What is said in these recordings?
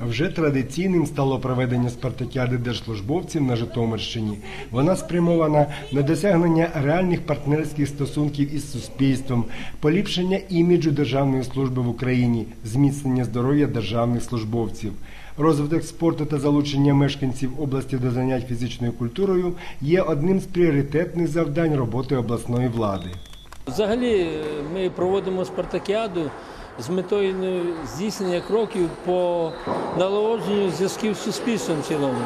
Вже традиційним стало проведення спартакіади держслужбовців на Житомирщині. Вона спрямована на досягнення реальних партнерських стосунків із суспільством, поліпшення іміджу державної служби в Україні, зміцнення здоров'я державних службовців. Розвиток спорту та залучення мешканців області до занять фізичною культурою є одним з пріоритетних завдань роботи обласної влади. Взагалі ми проводимо спартакіаду з метою ну, здійснення кроків по налагодженню зв'язків з суспільством в цілому,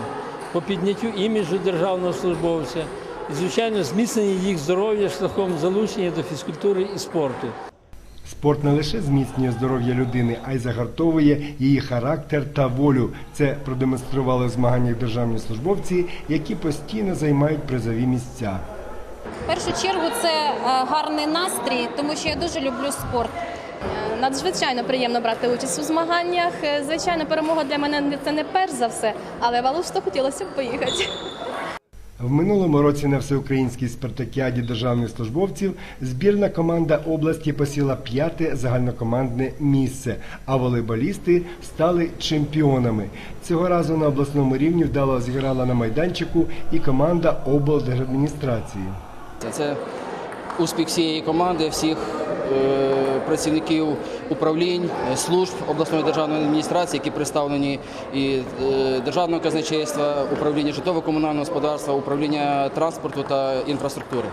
по підняттю іміджу державного службовця і, звичайно, зміцнення їх здоров'я шляхом залучення до фізкультури і спорту. Спорт не лише зміцнює здоров'я людини, а й загартовує її характер та волю. Це продемонстрували в змаганнях державні службовці, які постійно займають призові місця. В першу чергу це е, гарний настрій, тому що я дуже люблю спорт. Е, Надзвичайно приємно брати участь у змаганнях. Е, Звичайно, перемога для мене це не перш за все, але в Алушто хотілося б поїхати. В минулому році на всеукраїнській спартакіаді державних службовців збірна команда області посіла п'яте загальнокомандне місце, а волейболісти стали чемпіонами. Цього разу на обласному рівні вдало зіграла на майданчику і команда облдержадміністрації. Це успіх всієї команди, всіх працівників управлінь, е, служб обласної державної адміністрації, які представлені і е, державного казначейства, управління житлово-комунального господарства, управління транспорту та інфраструктури.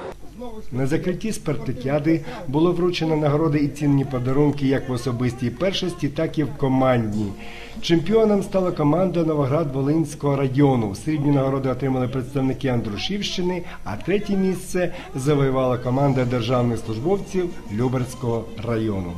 На закритті спартакіади було вручено нагороди і цінні подарунки як в особистій першості, так і в командній. Чемпіоном стала команда Новоград-Волинського району. Срібні нагороди отримали представники Андрушівщини, а третє місце завоювала команда державних службовців Люберського району.